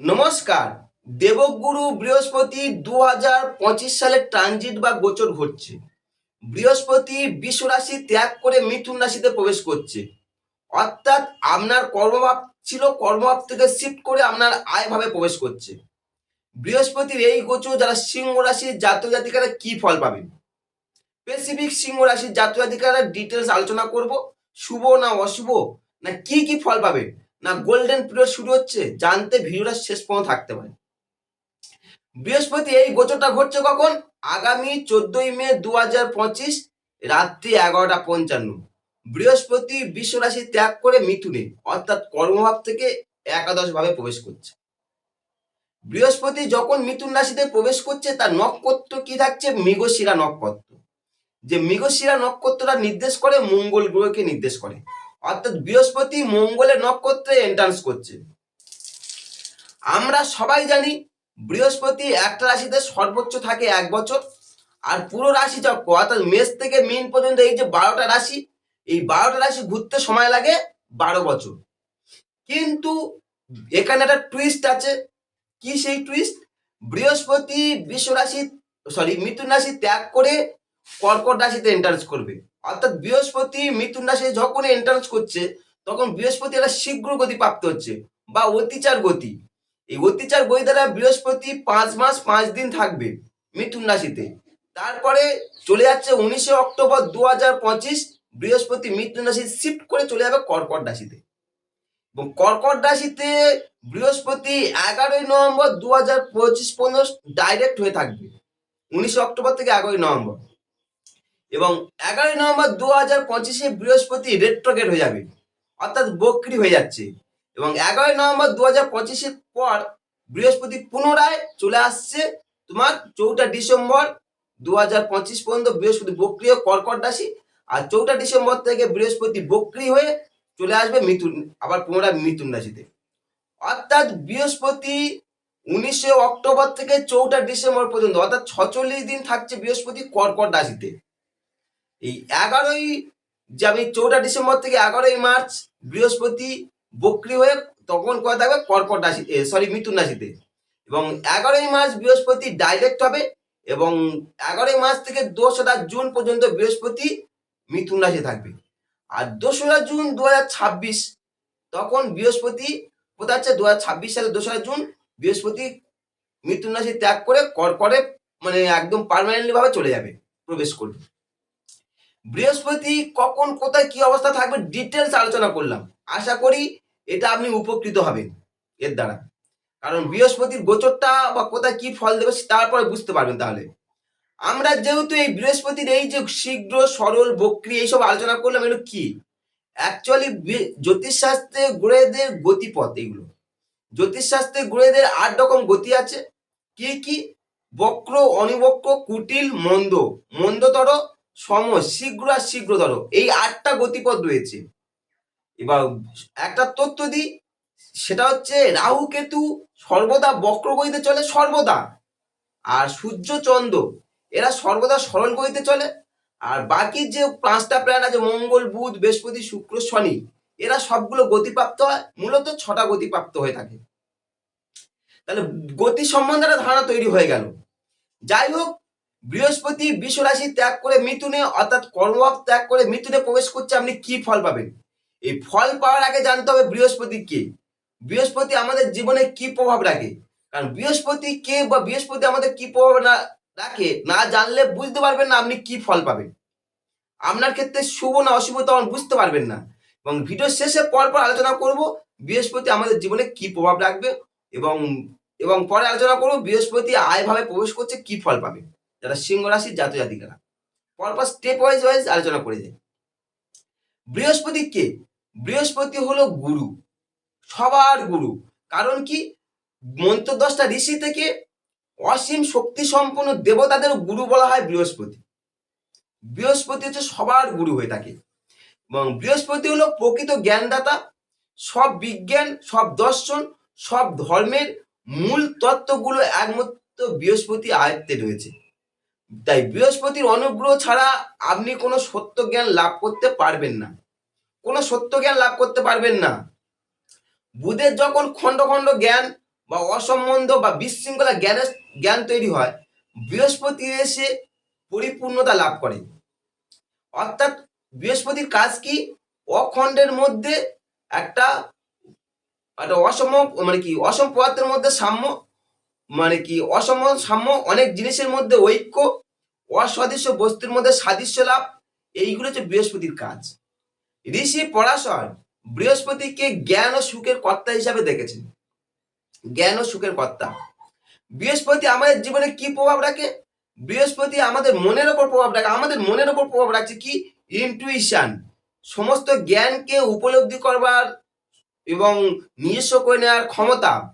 নমস্কার। দেবগুরু বৃহস্পতি দু হাজার পঁচিশ সালে ট্রানজিট বা গোচর ঘটছে। বৃহস্পতি বিশ্ব রাশি ত্যাগ করে মিথুন রাশিতে প্রবেশ করছে। অর্থাৎ আপনার কর্মভাব ছিল, কর্মভাব থেকে শিফট করে আপনার আয় ভাবে প্রবেশ করছে। বৃহস্পতির এই গোচর যারা সিংহ রাশির জাতীয় জাতিকারা কি ফল পাবেন স্পেসিফিক সিংহ রাশির জাতক জাতিকারা ডিটেলস আলোচনা করব। শুভ না অশুভ? না কি কি ফল পাবেন না গোল্ডেন পিরিয়ড শুরু হচ্ছে জানতে ভিডিওটা শেষ পর্যন্ত থাকতে পারে। বৃহস্পতি এই গোচরটা ঘটছে কখন? আগামী চোদ্দই মে দু হাজার পঁচিশ রাত্রি এগারোটা পঞ্চান্ন। বৃহস্পতি বিশ্ব রাশি ত্যাগ করে মিথুনে, অর্থাৎ কর্মভাব থেকে একাদশ ভাবে প্রবেশ করছে। বৃহস্পতি যখন মিথুন রাশিতে প্রবেশ করছে, তার নক্ষত্র কি থাকছে? মৃগশিরা নক্ষত্র। যে মৃগশিরা নক্ষত্রটা নির্দেশ করে, মঙ্গল গ্রহকে নির্দেশ করে। অর্থাৎ বৃহস্পতি মঙ্গলের নক্ষত্রে এন্ট্রান্স করছে। আমরা সবাই জানি বৃহস্পতি একটা রাশিতে সর্বোচ্চ থাকে এক বছর, আর পুরো রাশি চক্র অর্থাৎ মেষ থেকে মিন পর্যন্ত এই যে বারোটা রাশি, এই বারোটা রাশি ঘুরতে সময় লাগে বারো বছর। কিন্তু এখানে একটা টুইস্ট আছে। কি সেই টুইস্ট বৃহস্পতি, বিশ্ব রাশি সরি মিথুন রাশি ত্যাগ করে কর্কট রাশিতে এন্ট্রান্স করবে। অর্থাৎ বৃহস্পতি মিথুন রাশি যখন এন্ট্রান্স করছে, তখন বৃহস্পতি একটা শীঘ্র গতি প্রাপ্ত হচ্ছে বা অতিচার গতি। এই অতিচার গতি দ্বারা বৃহস্পতি পাঁচ মাস পাঁচ দিন থাকবে মিথুন রাশিতে। তারপরে চলে যাচ্ছে উনিশে অক্টোবর দু হাজার পঁচিশ, বৃহস্পতি মিথুন রাশি শিফট করে চলে যাবে কর্কট রাশিতে। এবং কর্কট রাশিতে বৃহস্পতি এগারোই নভেম্বর দু হাজার পঁচিশ পর্যন্ত ডাইরেক্ট হয়ে থাকবে, উনিশে অক্টোবর থেকে এগারোই নভেম্বর। এবং এগারোই নভেম্বর দু হাজার পঁচিশে বৃহস্পতি রেট্রোগেট হয়ে যাবে, অর্থাৎ বক্রি হয়ে যাচ্ছে। এবং এগারোই নভেম্বর দু হাজার পঁচিশের পর বৃহস্পতি পুনরায় চলে আসছে তোমার চৌঠা ডিসেম্বর দু হাজার পঁচিশ পর্যন্ত বৃহস্পতি বক্রি হয়ে কর্কট রাশি, আর চৌঠা ডিসেম্বর থেকে বৃহস্পতি বক্রি হয়ে চলে আসবে মিথুন, আবার পুনরায় মিথুন রাশিতে। অর্থাৎ বৃহস্পতি উনিশে অক্টোবর থেকে চৌঠা ডিসেম্বর পর্যন্ত, অর্থাৎ ছচল্লিশ দিন থাকছে বৃহস্পতি কর্কট রাশিতে। এই এগারোই যে আমি চৌঠা ডিসেম্বর থেকে এগারোই মার্চ বৃহস্পতি বক্রি হয়ে তখন কয় থাকবে কর্কট রাশি সরি মিথুন রাশিতে। এবং এগারোই মার্চ বৃহস্পতি ডাইরেক্ট হবে এবং এগারোই মার্চ থেকে দোসরা জুন পর্যন্ত বৃহস্পতি মিথুন রাশি থাকবে। আর দোসরা জুন দু ছাব্বিশ, তখন বৃহস্পতি কোথায় হচ্ছে দু ছাব্বিশ সালে দোসরা জুন বৃহস্পতি মিথুন রাশি ত্যাগ করে কর্কটে মানে একদম পার্মানেন্টলি ভাবে চলে যাবে, প্রবেশ করবে। বৃহস্পতি কখন, কোথায়, কি অবস্থা থাকবে ডিটেলস আলোচনা করলাম। আশা করি এটা আপনি উপকৃত হবেন এর দ্বারা। কারণ বৃহস্পতির গোচরটা বা কোথায় কি ফল দেবে তারপরে বুঝতে পারবেন তাহলে। আমরা যেহেতু এই বৃহস্পতির এই যে শীঘ্র, সরল, বক্রি এইসব আলোচনা করলাম, এগুলো কি? অ্যাকচুয়ালি জ্যোতিষশাস্ত্রে গ্রহেদের গতিপথ এগুলো জ্যোতিষশাস্ত্রে গ্রহেদের আট রকম গতি আছে। কি কি? বক্র অনিবক্র কুটিল, মন্দ। মন্দতর সম শীঘ্র আর শীঘ্রতর এই আটটা গতিপথ রয়েছে। এবার একটা তথ্য দিই, সেটা হচ্ছে রাহু কেতু সর্বদা বক্রগতিতে চলে সর্বদা, আর সূর্য চন্দ্র, এরা সর্বদা সরল গতিতে চলে, আর বাকি যে পাঁচটা প্রাণ আছে, মঙ্গল, বুধ, বৃহস্পতি, শুক্র, শনি, এরা সবগুলো গতিপ্রাপ্ত হয়, মূলত ছটা গতিপ্রাপ্ত হয়ে থাকে। তাহলে গতি সম্বন্ধে একটা ধারণা তৈরি হয়ে গেল। যাই হোক বৃহস্পতি বিশ্ব রাশি ত্যাগ করে মিথুনে, অর্থাৎ কর্মভাব ত্যাগ করে মিথুনে প্রবেশ করছে, আপনি কি ফল পাবেন? এই ফল পাওয়ার আগে জানতে হবে বৃহস্পতি কে বৃহস্পতি আমাদের জীবনে কি প্রভাব রাখে? কারণ বৃহস্পতি কে বা বৃহস্পতি আমাদের কি প্রভাব রাখে, না জানলে বুঝতে পারবেন না আপনি কি ফল পাবেন। আপনার ক্ষেত্রে শুভ না অশুভ তখন বুঝতে পারবেন না। এবং ভিডিও শেষে পর পর আলোচনা করব, বৃহস্পতি আমাদের জীবনে কি প্রভাব রাখবে এবং এবং পরে আলোচনা করব, বৃহস্পতি আয় ভাবে প্রবেশ করছে, কি ফল পাবে। যারা সিংহ রাশির জাত জাতিকারা। পরপর স্টেপ ওয়াইজ ওয়াইজ আলোচনা করে যায় বৃহস্পতি কে? বৃহস্পতি হলো গুরু। সবার গুরু। কারণ কি? মন্ত্র দশটা ঋষি থেকে অসীম শক্তি সম্পন্ন দেবতাদের গুরু বলা হয় বৃহস্পতি। বৃহস্পতি হচ্ছে সবার গুরু হয়ে থাকে। এবং বৃহস্পতি হলো প্রকৃত জ্ঞানদাতা। সব বিজ্ঞান, সব দর্শন, সব ধর্মের মূল তত্ত্বগুলো একমাত্র বৃহস্পতি আয়ত্তে রয়েছে। তাই বৃহস্পতির অনুগ্রহ ছাড়া আপনি কোনো সত্য জ্ঞান লাভ করতে পারবেন না। কোনো সত্য জ্ঞান লাভ করতে পারবেন না। বুধের যখন খণ্ড খণ্ড জ্ঞান বা অসম্বন্ধ বা বিশৃঙ্খলা জ্ঞানের জ্ঞান তৈরি হয়, বৃহস্পতি এসে পরিপূর্ণতা লাভ করে। অর্থাৎ বৃহস্পতির কাজ কি? অখণ্ডের মধ্যে একটা একটা অসম মানে কি? অসম পদার্থের মধ্যে সাম্য মানে কি অসম সাম্য অনেক জিনিসের মধ্যে ঐক্য, অসদৃশ্য বস্তুর মধ্যে সাদৃশ্য লাভ, এইগুলো হচ্ছে বৃহস্পতির কাজ। ঋষি পরাশর বৃহস্পতিকে জ্ঞান ও সুখের কর্তা হিসাবে দেখেছেন। জ্ঞান ও সুখের কর্তা। বৃহস্পতি আমাদের জীবনে কি প্রভাব রাখে? বৃহস্পতি আমাদের মনের ওপর প্রভাব রাখে। আমাদের মনের ওপর প্রভাব রাখছে কি? ইনটুইশন সমস্ত জ্ঞানকে উপলব্ধি করবার এবং নিজস্ব করে নেওয়ার ক্ষমতা।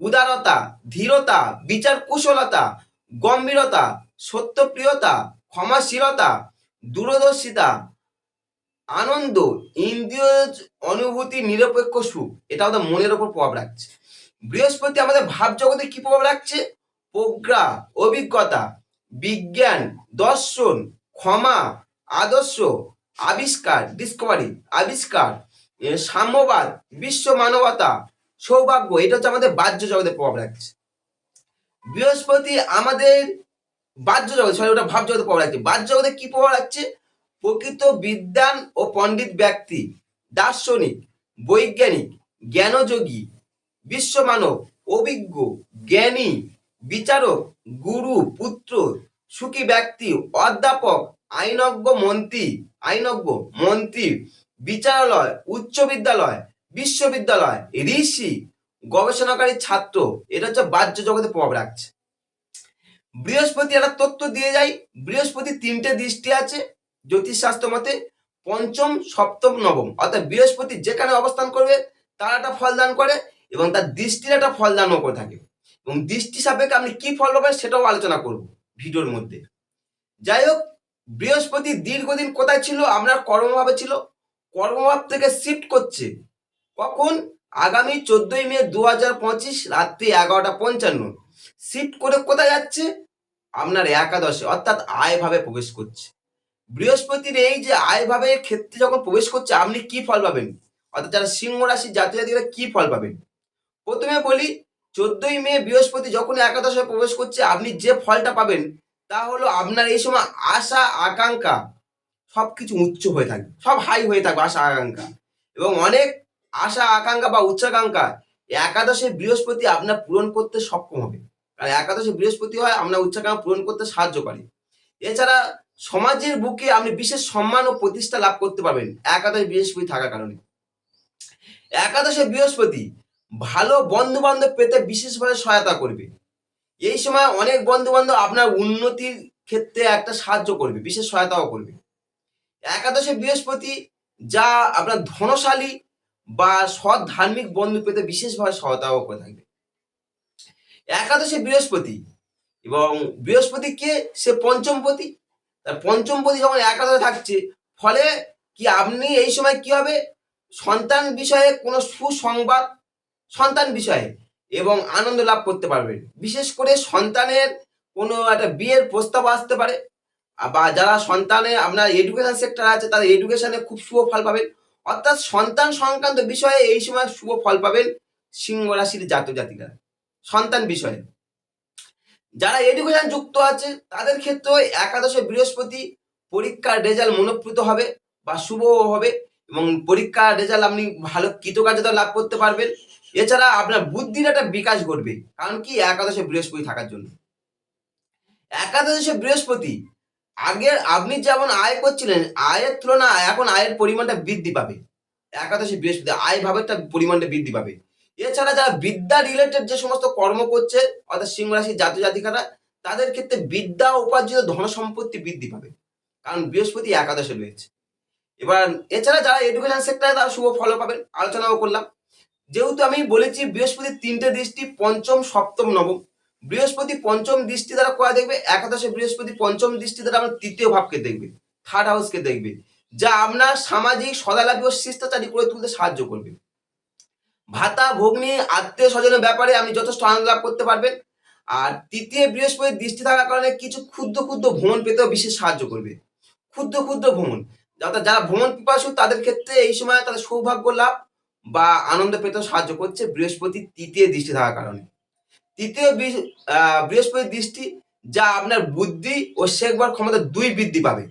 উদারতা, ধীরতা বিচার কুশলতা গম্ভীরতা, সত্যপ্রিয়তা, ক্ষমাশীলতা, দূরদর্শিতা, আনন্দ, ইন্দ্রিয় অনুভূতি, নিরপেক্ষ সুখ। এটা আমাদের মনের ওপর প্রভাব রাখছে। বৃহস্পতি আমাদের ভাব জগতে কি প্রভাব রাখছে? প্রজ্ঞা, অভিজ্ঞতা, বিজ্ঞান, দর্শন, ক্ষমা, আদর্শ, আবিষ্কার ডিসকভারি আবিষ্কার সাম্যবাদ, বিশ্ব মানবতা সৌভাগ্য, এটা হচ্ছে আমাদের বাহ্য জগতে প্রভাব রাখছে। বৃহস্পতি আমাদের বাহ্য জগৎ, সরি, ওটা ভাব জগতে প্রভাব রাখছে। বাহ্য জগতে কি প্রভাব রাখছে? প্রকৃত বিদ্যান ও পণ্ডিত ব্যক্তি, দার্শনিক, বৈজ্ঞানিক, জ্ঞানযোগী, বিশ্বমানব, অভিজ্ঞ, জ্ঞানী, বিচারক, গুরু, পুত্র, সুখী ব্যক্তি, অধ্যাপক, আইনজ্ঞ মন্ত্রী আইনজ্ঞ মন্ত্রী, বিচারালয়, উচ্চ বিদ্যালয় বিশ্ববিদ্যালয়, ঋষি, গবেষণাকারী ছাত্র, এটা হচ্ছে বাহ্য জগতে প্রভাব রাখছে। বৃহস্পতি একটা তত্ত্ব দিয়ে যায়, বৃহস্পতি তিনটে দৃষ্টি আছে, জ্যোতিষশাস্ত্র মতে পঞ্চম, সপ্তম, নবম। অর্থাৎ বৃহস্পতি যেখানে অবস্থান করবে, তার একটা ফলদান করে এবং তার দৃষ্টির একটা ফল ফলদানও করে থাকে। এবং দৃষ্টি সাপেক্ষে আপনি কি ফল পাবেন সেটাও আলোচনা করব ভিডিওর মধ্যে। যাই হোক, বৃহস্পতি দীর্ঘদিন কোথায় ছিল আপনার কর্মভাবে ছিল, কর্মভাব থেকে শিফট করছে কখন? আগামী চোদ্দই মে দু হাজার পঁচিশ রাত্রি এগারোটা পঞ্চান্ন। শিফট করে কোথায় যাচ্ছে? আপনার একাদশে, অর্থাৎ আয় ভাবে প্রবেশ করছে। বৃহস্পতির এই যে আয় ভাবের ক্ষেত্রে যখন প্রবেশ করছে, আপনি কি ফল পাবেন? অর্থাৎ যারা সিংহ রাশির জাতীয় জাতিরা কি ফল পাবেন? প্রথমে বলি, চোদ্দই মে বৃহস্পতি যখন একাদশে প্রবেশ করছে, আপনি যে ফলটা পাবেন, তা হলো আপনার এই সময় আশা, আকাঙ্ক্ষা সবকিছু উচ্চ হয়ে থাকবে। সব হাই হয়ে থাকবে আশা, আকাঙ্ক্ষা। এবং অনেক আশা, আকাঙ্ক্ষা বা উচ্চাকাঙ্ক্ষা, একাদশে বৃহস্পতি আপনার পূরণ করতে সক্ষম হবে। কারণ একাদশে বৃহস্পতি হয়, আপনার উচ্চাকাঙ্ক্ষা পূরণ করতে সাহায্য করে। এছাড়া সমাজের বুকে আপনি বিশেষ সম্মান ও প্রতিষ্ঠা লাভ করতে পারবেন একাদশে বৃহস্পতি থাকার কারণে। একাদশে বৃহস্পতি ভালো বন্ধু বান্ধব পেতে বিশেষভাবে সহায়তা করবে। এই সময় অনেক বন্ধু বান্ধব আপনার উন্নতির ক্ষেত্রে একটা সাহায্য করবে, বিশেষ সহায়তাও করবে। একাদশে বৃহস্পতি যা আপনার ধনশালী বা সৎ ধার্মিক বন্ধু পেতে বিশেষভাবে সহায়তাও করে থাকবে। একাদশে বৃহস্পতি এবং বৃহস্পতি কে? সে পঞ্চমপতি। তার পঞ্চমপতি যখন একাদশে থাকছে, ফলে কি আপনি এই সময় কি হবে? সন্তান বিষয়ে কোনো সুসংবাদ সন্তান বিষয়ে এবং আনন্দ লাভ করতে পারবেন। বিশেষ করে সন্তানের কোনো একটা বিয়ের প্রস্তাব আসতে পারে। বা যারা সন্তানে আপনার এডুকেশন সেক্টর আছে, তাদের এডুকেশনে খুব শুভ ফল পাবেন। অর্থাৎ সন্তান সংক্রান্ত বিষয়ে এই সময় শুভ ফল পাবেন সিংহ রাশির জাতক জাতিকা সন্তান বিষয়ে। যারা এডুকেশন যুক্ত আছে, তাদের ক্ষেত্রেও একাদশে বৃহস্পতি পরীক্ষার রেজাল্ট মনোপ্রীত হবে বা শুভ হবে এবং পরীক্ষার রেজাল্ট আপনি ভালো কৃতকার্যতা লাভ করতে পারবেন। এছাড়া আপনার বুদ্ধির একটা বিকাশ ঘটবে, কারণ কি? একাদশে বৃহস্পতি থাকার জন্য। একাদশে বৃহস্পতি আগের আপনি যেমন আয় করছিলেন, আয়ের তুলনায় এখন আয়ের পরিমাণটা বৃদ্ধি পাবে। একাদশে বৃহস্পতি, আয় ভাবেরটা পরিমাণটা বৃদ্ধি পাবে। এছাড়া যারা বিদ্যা রিলেটেড যে সমস্ত কর্ম করছে, অর্থাৎ সিংহ রাশির জাতীয় জাতিকারা, তাদের ক্ষেত্রে বিদ্যা উপার্জিত ধন সম্পত্তি বৃদ্ধি পাবে। কারণ বৃহস্পতি একাদশে রয়েছে। এবার, এছাড়া যারা এডুকেশন সেক্টরে তারা শুভ ফল পাবেন, আলোচনাও করলাম। যেহেতু আমি বলেছি বৃহস্পতির তিনটে দৃষ্টি, পঞ্চম, সপ্তম, নবম। বৃহস্পতি পঞ্চম দৃষ্টি দ্বারা কোয়া দেখবে? একাদশে বৃহস্পতি পঞ্চম দৃষ্টি দ্বারা আমরা তৃতীয় ভাবকে দেখবে। থার্ড হাউসকে দেখবে। যা আপনার সামাজিক সদালাভী ও শিষ্টাচারী করে তুলতে সাহায্য করবে। ভাতা, ভগ্নী আত্মীয় স্বজনের ব্যাপারে আপনি যথেষ্ট আনন্দ লাভ করতে পারবেন। আর তৃতীয় বৃহস্পতির দৃষ্টি থাকার কারণে কিছু ক্ষুদ্র ক্ষুদ্র ভ্রমণ পেতেও বিশেষ সাহায্য করবে। ক্ষুদ্র ক্ষুদ্র ভ্রমণ। অর্থাৎ যারা ভ্রমণ পিপাসু, তাদের ক্ষেত্রে এই সময় তাদের সৌভাগ্য লাভ বা আনন্দ পেতেও সাহায্য করছে বৃহস্পতি তৃতীয় দৃষ্টি থাকার কারণে। তৃতীয় বৃহ- আহ, দৃষ্টি যা আপনার বুদ্ধি ও শেখবার ক্ষমতা দুই বৃদ্ধি পাবে।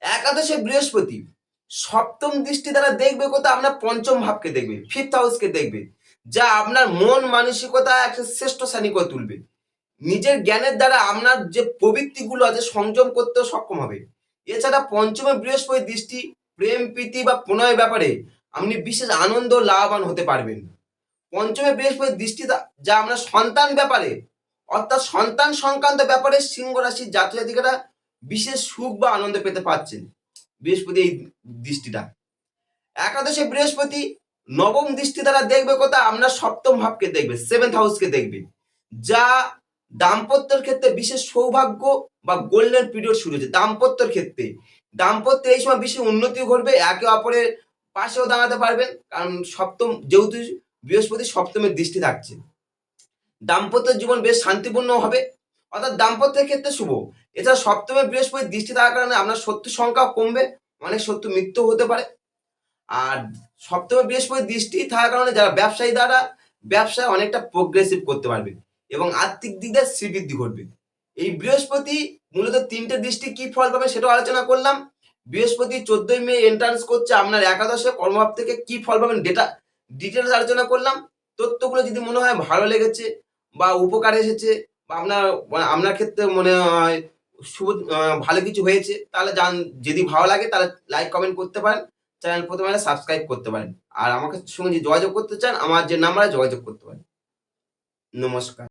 একাদশে বৃহস্পতি। সপ্তম দৃষ্টি দ্বারা দেখবে কোথাও আপনার পঞ্চম ভাবকে দেখবে ফিফথ হাউসকে দেখবে যা আপনার মন মানসিকতা একটা শ্রেষ্ঠ শ্রেণি করে তুলবে। নিজের জ্ঞানের দ্বারা আপনার যে প্রবৃত্তিগুলো আছে সংযম করতেও সক্ষম হবে। এছাড়া পঞ্চমে বৃহস্পতি দৃষ্টি প্রেম প্রীতি বা প্রণয় ব্যাপারে আপনি বিশেষ আনন্দ লাভবান হতে পারবেন। পঞ্চমে বৃহস্পতি দৃষ্টি যা আমরা সন্তান ব্যাপারে, অর্থাৎ সন্তান সংক্রান্ত ব্যাপারে সিংহ রাশির জাতক জাতিকারা বিশেষ সুখ বা আনন্দ পেতে পারছেন। বৃহস্পতি এই দৃষ্টিটা একাদশে বৃহস্পতি নবম দৃষ্টি দ্বারা দেখবে কোথা আপনার সপ্তম ভাবকে দেখবে সেভেন্থ হাউসকে দেখবে। যা দাম্পত্যের ক্ষেত্রে বিশেষ সৌভাগ্য বা গোল্ডেন পিরিয়ড শুরু হচ্ছে দাম্পত্যের ক্ষেত্রে। দাম্পত্যে এই সময় বিশেষ উন্নতি ঘটবে, একে অপরের পাশেও দাঁড়াতে পারবেন। কারণ সপ্তম যেহেতু বৃহস্পতি সপ্তমের দৃষ্টি থাকছে। দাম্পত্য জীবন বেশ শান্তিপূর্ণ হবে। অর্থাৎ দাম্পত্যের ক্ষেত্রে শুভ। এছাড়া সপ্তমে বৃহস্পতি দৃষ্টি থাকার কারণে আপনার শত্রু সংখ্যা কমবে, অনেক শত্রু মৃত্যু হতে পারে। আর সপ্তমে বৃহস্পতি দৃষ্টি থাকার কারণে যারা ব্যবসায়ী দ্বারা ব্যবসায় অনেকটা প্রোগ্রেসিভ করতে পারবে এবং আর্থিক দিক দিয়ে শ্রীবৃদ্ধি ঘটবে। এই বৃহস্পতি মূলত তিনটে দৃষ্টি কি ফল পাবে সেটাও আলোচনা করলাম। বৃহস্পতি চোদ্দই মে এন্ট্রান্স করছে। আপনার একাদশে কর্মভাব থেকে কি ফল পাবেন ডেটা ডিটেলস আলোচনা করলাম। তথ্যগুলো যদি মনে হয় ভালো লেগেছে বা উপকার এসেছে বা আপনার আপনার ক্ষেত্রে মনে হয় শুভ ভালো কিছু হয়েছে, তাহলে জান, যদি ভালো লাগে তাহলে লাইক কমেন্ট করতে পারেন। চ্যানেল প্রথমে সাবস্ক্রাইব করতে পারেন। আর আমাকে সঙ্গে যদি যোগাযোগ করতে চান, আমার যে নাম্বারে যোগাযোগ করতে পারেন। নমস্কার।